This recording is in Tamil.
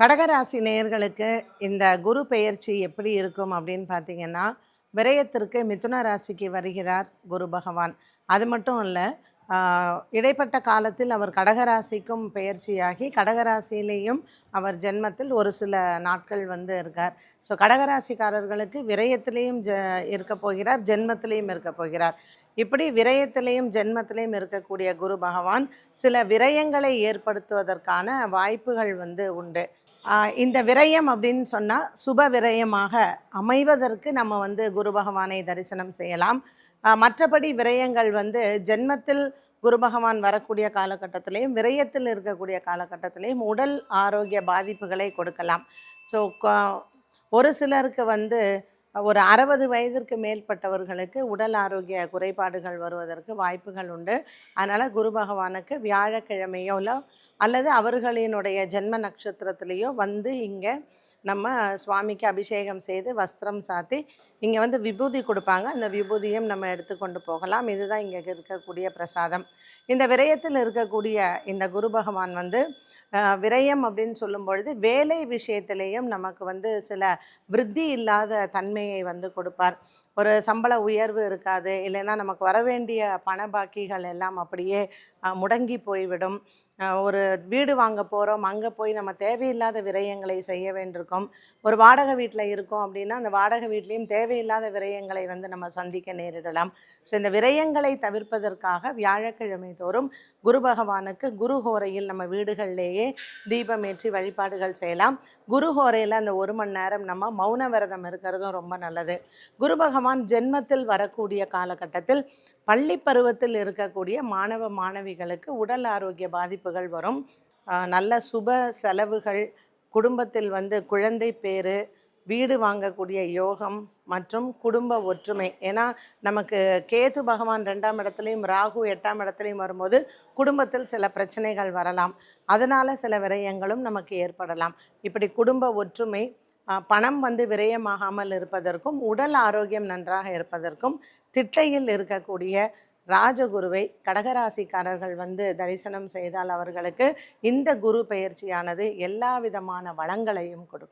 கடகராசி நேயர்களுக்கு இந்த குரு பெயர்ச்சி எப்படி இருக்கும் அப்படின்னு பார்த்தீங்கன்னா விரயத்திற்கு மிதுன ராசிக்கு வருகிறார் குரு பகவான். அது மட்டும் இல்லை இடைப்பட்ட காலத்தில் அவர் கடகராசிக்கும் பெயர்ச்சியாகி கடகராசியிலேயும் அவர் ஜென்மத்தில் ஒரு சில நாட்கள் வந்து இருக்கார். ஸோ கடகராசிக்காரர்களுக்கு விரயத்திலையும் ஜ இருக்க போகிறார் ஜென்மத்திலையும் இருக்க போகிறார். இப்படி விரயத்திலையும் ஜென்மத்திலையும் இருக்கக்கூடிய குரு பகவான் சில விரயங்களை ஏற்படுத்துவதற்கான வாய்ப்புகள் வந்து உண்டு. இந்த விரயம் அப்படின்னு சொன்னால் சுப விரயமாக அமைவதற்கு நம்ம வந்து குரு பகவானை தரிசனம் செய்யலாம். மற்றபடி விரயங்கள் வந்து ஜென்மத்தில் குரு பகவான் வரக்கூடிய காலகட்டத்திலையும் விரயத்தில் இருக்கக்கூடிய காலகட்டத்திலையும் உடல் ஆரோக்கிய பாதிப்புகளை கொடுக்கலாம். ஸோ ஒரு சிலருக்கு வந்து ஒரு அறுபது வயதிற்கு மேற்பட்டவர்களுக்கு உடல் ஆரோக்கிய குறைபாடுகள் வருவதற்கு வாய்ப்புகள் உண்டு. அதனால் குரு பகவானுக்கு வியாழக்கிழமையோ இல்லை அல்லது அவர்களினுடைய ஜென்ம நட்சத்திரத்திலேயோ வந்து இங்கே நம்ம சுவாமிக்கு அபிஷேகம் செய்து வஸ்திரம் சாத்தி இங்கே வந்து விபூதி கொடுப்பாங்க. அந்த விபூதியும் நம்ம எடுத்துக்கொண்டு போகலாம். இதுதான் இங்கே இருக்கக்கூடிய பிரசாதம். இந்த விரயத்தில் இருக்கக்கூடிய இந்த குரு பகவான் வந்து விரயம் அப்படின்னு சொல்லும் பொழுது வேலை விஷயத்திலையும் நமக்கு வந்து சில விருத்தி இல்லாத தன்மையை வந்து கொடுப்பார். ஒரு சம்பள உயர்வு இருக்காது. இல்லைன்னா நமக்கு வர வேண்டிய பண பாக்கிகள் எல்லாம் அப்படியே முடங்கி போய்விடும். ஒரு வீடு வாங்க போகிறோம் அங்கே போய் நம்ம தேவையில்லாத விரயங்களை செய்ய வேண்டியிருக்கும். ஒரு வாடகை வீட்டில் இருக்கோம் அப்படின்னா அந்த வாடகை வீட்லேயும் தேவையில்லாத விரயங்களை வந்து நம்ம சந்திக்க நேரிடலாம். ஸோ இந்த விரயங்களை தவிர்ப்பதற்காக வியாழக்கிழமை தோறும் குரு பகவானுக்கு குரு ஹோரையில் நம்ம வீடுகள்லேயே தீபமேற்றி வழிபாடுகள் செய்யலாம். குரு ஹோரையில் அந்த ஒரு மணி நேரம் நம்ம மௌன விரதம் இருக்கிறதும் ரொம்ப நல்லது. குரு பகவான் ஜென்மத்தில் வரக்கூடிய காலகட்டத்தில் பள்ளி பருவத்தில் இருக்கக்கூடிய மாணவ மாணவிகளுக்கு உடல் ஆரோக்கிய பாதிப்புகள் வரும். நல்ல சுப செலவுகள் குடும்பத்தில் வந்து குழந்தை பேர் வீடு வாங்கக்கூடிய யோகம் மற்றும் குடும்ப ஒற்றுமை. ஏன்னா நமக்கு கேது பகவான் ரெண்டாம் இடத்துலையும் ராகு எட்டாம் இடத்துலையும் வரும்போது குடும்பத்தில் சில பிரச்சனைகள் வரலாம். அதனால சில விரயங்களும் நமக்கு ஏற்படலாம். இப்படி குடும்ப ஒற்றுமை பணம் வந்து விரயமாகாமல் இருப்பதற்கும் உடல் ஆரோக்கியம் நன்றாக இருப்பதற்கும் திட்டையில் இருக்கக்கூடிய ராஜகுருவை கடகராசிக்காரர்கள் வந்து தரிசனம் செய்தால் அவர்களுக்கு இந்த குரு பெயர்ச்சியானது எல்லா விதமான வளங்களையும் கொடுக்கும்.